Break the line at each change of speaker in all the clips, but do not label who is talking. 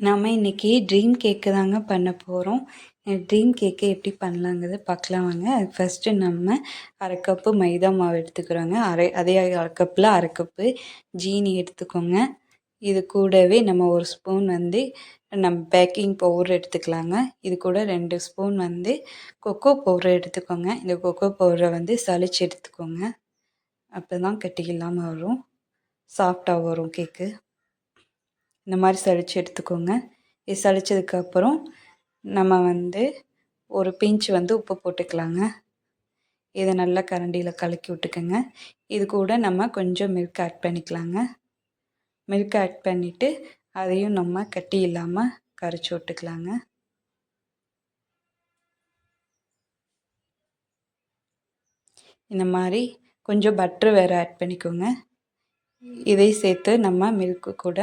நம்ம இன்றைக்கி ட்ரீம் கேக்கு தாங்க பண்ண போகிறோம் ட்ரீம் கேக்கு எப்படி பண்ணலாங்கிறது பார்க்கலாம் வாங்க. அதுக்கு ஃபஸ்ட்டு நம்ம அரை கப்பு மைதா மாவு எடுத்துக்கிறோங்க. அரை அதே அரை கப்பில் அரை கப்பு ஜீனி எடுத்துக்கோங்க. இது கூடவே நம்ம ஒரு ஸ்பூன் வந்து நம்ம பேக்கிங் பவுடர் எடுத்துக்கலாங்க. இது கூட ரெண்டு ஸ்பூன் வந்து கொக்கோ பவுடர் எடுத்துக்கோங்க. இந்த கொக்கோ பவுடரை வந்து சளிச்சு எடுத்துக்கோங்க. அப்போ தான் கட்டி இல்லாமல் வரும் சாஃப்டாக வரும் கேக்கு இந்த மாதிரி சளிச்சு எடுத்துக்கோங்க. இது சளிச்சதுக்கப்புறம் நம்ம வந்து ஒரு பிஞ்சு வந்து உப்பு போட்டுக்கலாங்க. இதை நல்லா கரண்டியில் கலக்கி விட்டுக்கோங்க. இது கூட நம்ம கொஞ்சம் மில்க் ஆட் பண்ணிக்கலாங்க. மில்க் ஆட் பண்ணிவிட்டு அதையும் நம்ம கட்டி இல்லாமல் கரைச்சி விட்டுக்கலாங்க. இந்த மாதிரி கொஞ்சம் பட்ரு வேறு ஆட் பண்ணிக்கோங்க. இதை சேர்த்து நம்ம மில்க்கு கூட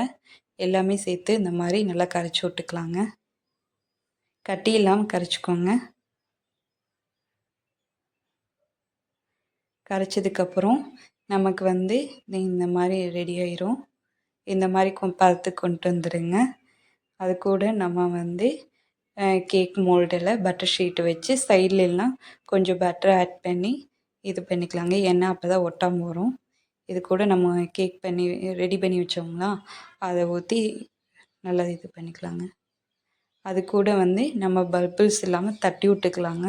எல்லாமே சேர்த்து இந்த மாதிரி நல்லா கரைச்சி விட்டுக்கலாங்க. கட்டி இல்லாமல் கரைச்சிக்கோங்க. கரைச்சதுக்கப்புறம் நமக்கு வந்து இந்த மாதிரி ரெடி ஆயிரும். இந்த மாதிரி பார்த்து கொண்டு வந்துடுங்க. அது கூட நம்ம வந்து கேக் மோல்டில் பட்டர் ஷீட்டு வச்சு சைட்லலாம் கொஞ்சம் பட்டர் ஆட் பண்ணி இது பண்ணிக்கலாங்க. ஏன்னா அப்போ தான் ஒட்டாமல் வரும். இது கூட நம்ம கேக் பண்ணி ரெடி பண்ணி வச்சோம்னா அதை ஊற்றி நல்லா இது பண்ணிக்கலாங்க. அது கூட வந்து நம்ம பல்பிள்ஸ் இல்லாமல் தட்டி விட்டுக்கலாங்க.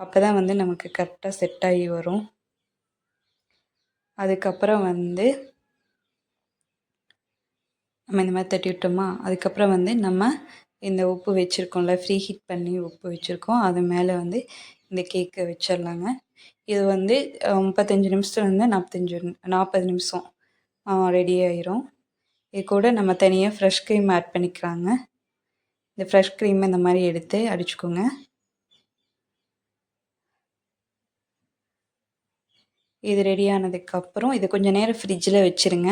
அப்போ தான் வந்து நமக்கு கரெக்டாக செட் ஆகி வரும். அதுக்கப்புறம் வந்து நம்ம இந்த மாதிரி தட்டி விட்டோமா? அதுக்கப்புறம் வந்து நம்ம இந்த உப்பு வச்சுருக்கோம்ல ஃப்ரீ ஹீட் பண்ணி உப்பு வச்சுருக்கோம். அது மேலே வந்து இந்த கேக்கை வச்சிடலாங்க. இது வந்து முப்பத்தஞ்சு நிமிஷத்துலேருந்து நாற்பத்தஞ்சு நாற்பது நிமிஷம் ரெடி ஆயிரும். இது கூட நம்ம தனியாக ஃப்ரெஷ் க்ரீம் ஆட் பண்ணிக்கலாங்க. இந்த ஃப்ரெஷ் க்ரீம் இந்த மாதிரி எடுத்து அடிச்சுக்கோங்க. இது ரெடி ஆனதுக்கப்புறம் இது கொஞ்சம் நேரம் ஃப்ரிட்ஜில் வச்சுருங்க.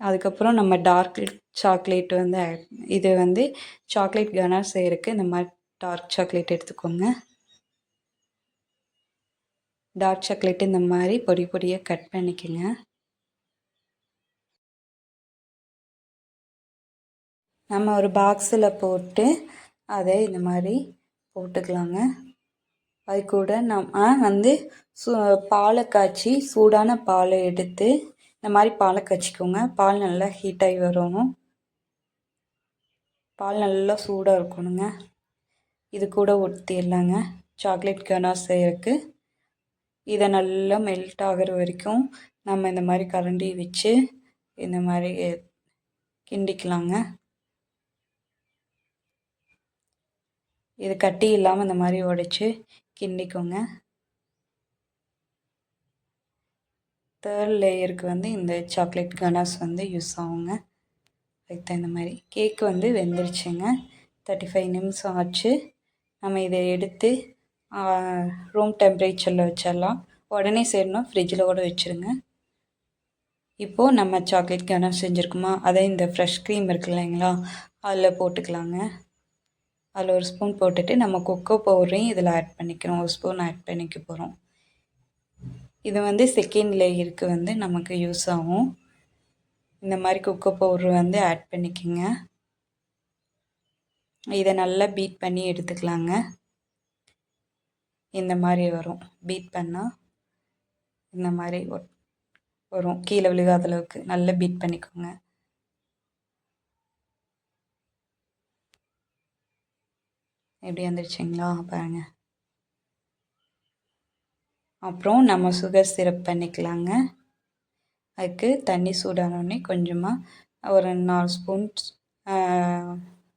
அதுக்கப்புறம் நம்ம டார்க் சாக்லேட் வந்து இது வந்து சாக்லேட் கனர் செய்கிறதுக்கு இந்த மாதிரி டார்க் சாக்லேட் எடுத்துக்கோங்க. டார்க் சாக்லேட் இந்த மாதிரி பொடி பொடியாக கட் பண்ணிக்கோங்க. நம்ம ஒரு பாக்ஸில் போட்டு அதை இந்த மாதிரி போட்டுக்கலாங்க. அது கூட நம்ம வந்து சூ பாலை காய்ச்சி சூடான பாலை எடுத்து இந்த மாதிரி பாலை காய்ச்சிக்கோங்க பால் நல்லா ஹீட்டாகி வரணும். பால் நல்லா சூடாக இருக்கணுங்க. இது கூட ஒத்திடலாங்க சாக்லேட் கனாஸ் செய்கிறதுக்கு இதை நல்லா மெல்ட் ஆகிற வரைக்கும் நம்ம இந்த மாதிரி கரண்டி வச்சு இந்த மாதிரி கிண்டிக்கலாங்க. இது கட்டி இல்லாமல் இந்த மாதிரி உடைச்சி கிண்டிக்கோங்க. தேர்ட் லேயருக்கு வந்து இந்த சாக்லேட் கனாஸ் வந்து யூஸ் ஆகுங்க. அதுக்கு தகுந்த மாதிரி. கேக்கு வந்து வெந்துருச்சுங்க. தேர்ட்டி ஃபைவ் நிமிஷம் ஆச்சு. நம்ம இதை எடுத்து ரூம் டெம்பரேச்சரில் வச்சிடலாம். உடனே செய்யணும் ஃப்ரிட்ஜில் கூட வச்சுருங்க. இப்போது நம்ம சாக்லேட் கனாஸ் செஞ்சுருக்குமா? அதை இந்த ஃப்ரெஷ் க்ரீம் இருக்கு இல்லைங்களா? அதில் போட்டுக்கலாங்க. அதில் ஒரு ஸ்பூன் போட்டுட்டு நம்ம கொக்கோ பவுடரையும் இதில் ஆட் பண்ணிக்கிறோம் ஒரு ஸ்பூன் ஆட் பண்ணிக்க போகிறோம் இது வந்து செகண்ட் லேயருக்கு வந்து நமக்கு யூஸ் ஆகும். இந்த மாதிரி குக்கோ பவுட்ரு வந்து ஆட் பண்ணிக்கோங்க. இதை நல்லா பீட் பண்ணி எடுத்துக்கலாங்க. இந்த மாதிரி வரும். பீட் பண்ணால் இந்த மாதிரி வரும். கீழே விழுகாத அளவுக்கு நல்லா பீட் பண்ணிக்கோங்க. எப்படி வந்துருச்சுங்களா? பாருங்கள் அப்புறம் நம்ம சுகர் சிரப் பண்ணிக்கலாங்க. அதுக்கு தண்ணி சூடானோடனே கொஞ்சமாக ஒரு நாலு ஸ்பூன்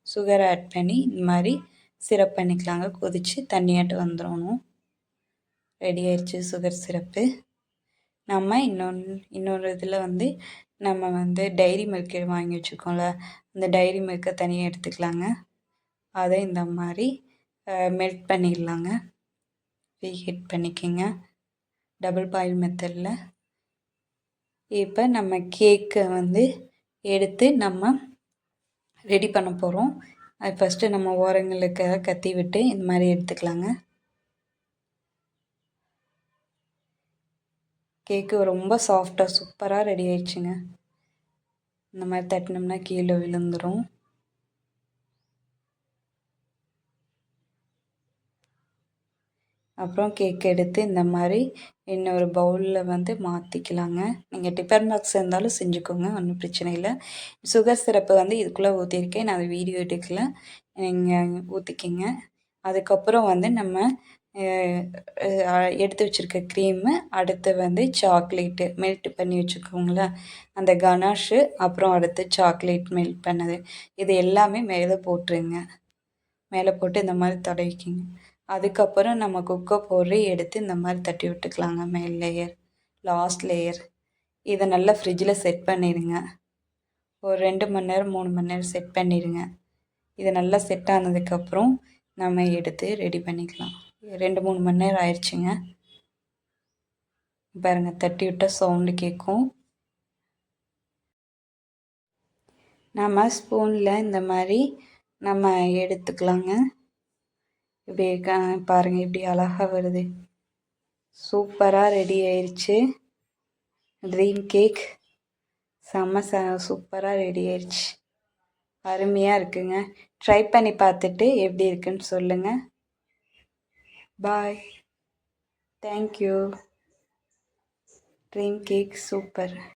சுகர் ஆட் பண்ணி இந்த மாதிரி சிரப் பண்ணிக்கலாங்க. கொதித்து தண்ணியாட்டு வந்துடணும். ரெடி ஆயிடுச்சு சுகர் சிரப்பு நம்ம இன்னொன்று இன்னொரு இதில் வந்து நம்ம வந்து டைரி மில்க் வாங்கி வச்சுருக்கோம்ல அந்த டைரி மில்க்கை தனியாக எடுத்துக்கலாங்க. அதை இந்த மாதிரி மெல்ட் பண்ணிடலாங்க. ஹீட் பண்ணிக்கோங்க. டபுள் பாயில் மெத்தடில் இப்போ நம்ம கேக்கை வந்து எடுத்து நம்ம ரெடி பண்ண போகிறோம் அது ஃபஸ்ட்டு நம்ம ஓரங்களுக்கு கத்தி விட்டு இந்த மாதிரி எடுத்துக்கலாங்க. கேக்கு ரொம்ப சாஃப்டாக சூப்பராக ரெடி ஆயிடுச்சுங்க. இந்த மாதிரி தட்டினோம்னா கீழே விழுந்துடும் அப்புறம் கேக் எடுத்து இந்த மாதிரி இன்னொரு பவுலில் வந்து மாற்றிக்கலாங்க நீங்கள் டிஃபன் பாக்ஸ் இருந்தாலும் செஞ்சுக்கோங்க ஒன்றும் பிரச்சனை இல்லை. சுகர் சிரப்பு வந்து இதுக்குள்ளே ஊற்றிருக்கேன் நான் அதை வீடியோ எடுக்கல. நீங்கள் ஊற்றிக்கிங்க அதுக்கப்புறம் வந்து நம்ம எடுத்து வச்சுருக்க க்ரீமு அடுத்து வந்து சாக்லேட்டு மெல்ட் பண்ணி வச்சுக்கோங்களேன். அந்த கனாஷு அப்புறம் அடுத்து சாக்லேட் மெல்ட் பண்ணது. இது எல்லாமே மேலே போட்டுருங்க. மேலே போட்டு இந்த மாதிரி தடவிக்கிங்க. அதுக்கப்புறம் நம்ம குக்கோ பவுடரை எடுத்து இந்த மாதிரி தட்டி விட்டுக்கலாங்க மேல் லேயர் லாஸ்ட் லேயர் இதை நல்லா ஃப்ரிட்ஜில் செட் பண்ணிடுங்க. ஒரு ரெண்டு மணி நேரம் மூணு மணி நேரம் செட் பண்ணிடுங்க. இது நல்லா செட் ஆனதுக்கப்புறம் நம்ம எடுத்து ரெடி பண்ணிக்கலாம். ரெண்டு மூணு மணி நேரம் ஆயிடுச்சுங்க. பாருங்கள் தட்டி விட்டால் சவுண்டு கேட்கும். நம்ம ஸ்பூனில் இந்த மாதிரி நம்ம எடுத்துக்கலாங்க. இப்படி பாருங்கள் இப்படி அழகாக வருது. சூப்பராக ரெடி ஆயிடுச்சு ட்ரீம் கேக் செம்ம ச சூப்பராக ரெடி ஆயிடுச்சு அருமையாக இருக்குங்க. ட்ரை பண்ணி பார்த்துட்டு எப்படி இருக்குன்னு சொல்லுங்கள் bye thank you dream cake super